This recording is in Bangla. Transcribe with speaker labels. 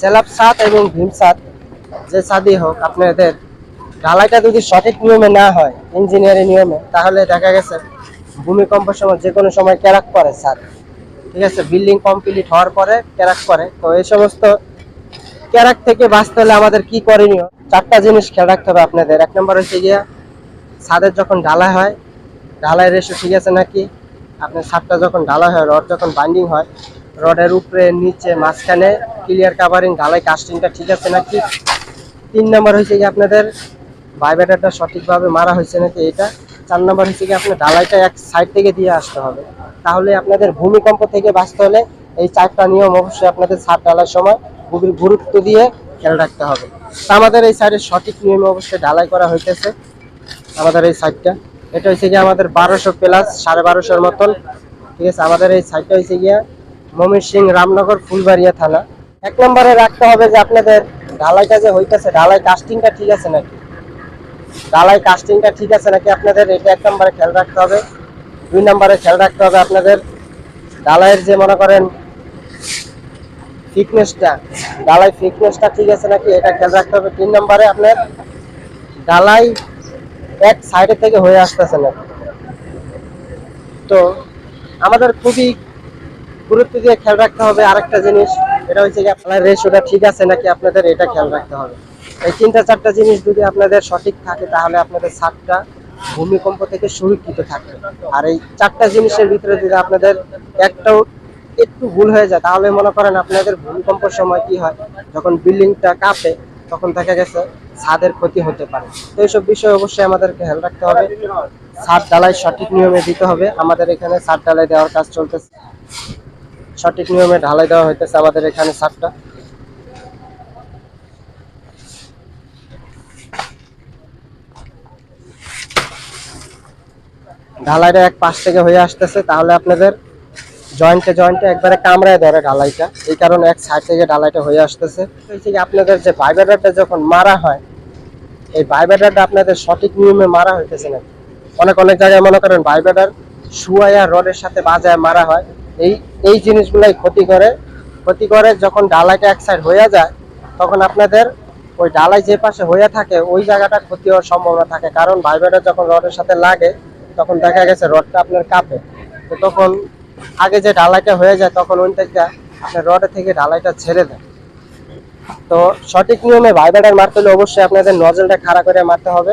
Speaker 1: সেলাপ সাত এবং ভীম সাত, যে সাদই হোক, আপনাদের ঢালাইটা যদি সঠিক নিয়মে না হয়, ইঞ্জিনিয়ারিং নিয়মে, তাহলে দেখা গেছে ভূমিকম্পের সময় যে কোনো সময় ক্যারাক করে ছাদ ঠিক আছে? বিল্ডিং কমপ্লিট হওয়ার পরে ক্যারাক করে তো এই সমস্ত ক্যারাক থেকে বাঁচতে হলে আমাদের কি করণীয়? চারটা জিনিস খেয়াল রাখতে হবে আপনাদের। এক নম্বর হচ্ছে গিয়া ছাদের যখন ঢালাই হয় ঢালাই রেশো ঠিক আছে নাকি? আপনার ছাদটা যখন ঢালাই হয়, রড যখন বাইন্ডিং হয় রডের উপরে, নিচে, মাঝখানে ক্লিয়ার কাভারিং ঢালাই কাস্টিংটা ঠিক আছে নাকি? তিন নম্বর হয়েছে কি আপনাদের? ভাইব্রেটারটা সঠিকভাবে মারা হয়েছে নাকি এটা? চার নম্বর হচ্ছে কি আপনার ঢালাইটা এক সাইড থেকে দিয়ে আসতে হবে। তাহলে আপনাদের ভূমিকম্প থেকে বাঁচতে হলে এই চারটা নিয়ম অবশ্যই আপনাদের ছাদ ঢালার সময় খুবই গুরুত্ব দিয়ে খেয়াল রাখতে হবে। তা আমাদের এই সাইডের সঠিক নিয়মে অবশ্যই ঢালাই করা হইতেছে। আমাদের এই সাইডটা এটা হচ্ছে গিয়ে আমাদের বারোশো প্লাস সাড়ে বারোশোর মতন। ঠিক আছে, আমাদের এই সাইডটা হচ্ছে গিয়া সিং রামনগর ফুলবাড়িয়া থানা। এক নম্বরে রাখতে হবে যে আপনাদের ঢালাইটা যে হইতেছে, ঢালাই কাস্টিংটা ঠিক আছে নাকি? ঢালাই কাস্টিংটা ঠিক আছে নাকি আপনাদের? এটা এক নম্বরে খেয়াল রাখতে হবে। দুই নম্বরে খেয়াল রাখতে হবে আপনাদের ঢালাইয়ের যে মনে করেন ফিটনেসটা ঢালাই ফিটনেসটা ঠিক আছে নাকি? এটা খেয়াল রাখতে হবে। তিন নম্বরে আপনার ঢালাই এক সাইডে থেকে হয়ে আসতেছে না তো আমাদের খুবই গুরুত্ব দিয়ে খেয়াল রাখতে হবে। আরেকটা জিনিস, এটা হচ্ছে কি আপনার রেশোটা ঠিক আছে নাকি আপনাদের এটা খেয়াল রাখতে হবে? এই তিনটা, চারটা জিনিস যদি আপনাদের সঠিক থাকে, তাহলে আপনাদের ছাদটা ভূমিকম্প থেকে সুরক্ষিত থাকবে আর এই চারটা জিনিসের ভিতরে যদি আপনাদের একটাও একটু ভুল হয়ে যায়, তাহলে মনে করেন আপনাদের ভূমিকম্পের সময় কি হয়? যখন বিল্ডিংটা কাঁপে, তখন দেখা গেছে ছাদের ক্ষতি হতে পারে। তো এইসব বিষয় অবশ্যই আমাদের খেয়াল রাখতে হবে। ছাদ ঢালাই সঠিক নিয়মে দিতে হবে। আমাদের এখানে ছাদ ঢালাই দেওয়ার কাজ চলতেছে। সঠিক নিয়মে ঢালাই দেওয়া হইতেছে আমাদের এখানে ছাদটা। ঢালাইটা এক পাশ থেকে হয়ে আসতেছে, তাহলে আপনাদের জয়েন্টে জয়েন্টে একবারে কামড়ায় ধরে ঢালাইটা। এই কারণে এক সাইড থেকে ঢালাইটা হয়ে আসতেছে। আপনাদের যে ভাইব্রেটারটা যখন মারা হয়, এই ভাইব্রেটারটা আপনাদের সঠিক নিয়মে মারা হইতেছে না। অনেক অনেক জায়গায় মনে করেন ভাইব্রেটার শুয়ায়া রডের সাথে বাজায় মারা হয়। এই এই জিনিসগুলাই ক্ষতি করে। ক্ষতি করে যখন ঢালাইটা এক সাইড হয়ে যায়, তখন আপনাদের ওই ঢালাই যে পাশে হয়ে থাকে, ওই জায়গাটা ক্ষতি হওয়ার সম্ভাবনা থাকে। কারণ ভাইব্রেটার যখন রডের সাথে লাগে, তখন দেখা গেছে রডটা আপনার কাঁপে। তো তখন আগে যে ঢালাইটা হয়ে যায়, তখন ওই থেকে আপনার রডের থেকে ঢালাইটা ছেড়ে দেয়। তো সঠিক নিয়মে ভাইব্রেটার মারতে হলে অবশ্যই আপনাদের নজলটা খাড়া করে মারতে হবে।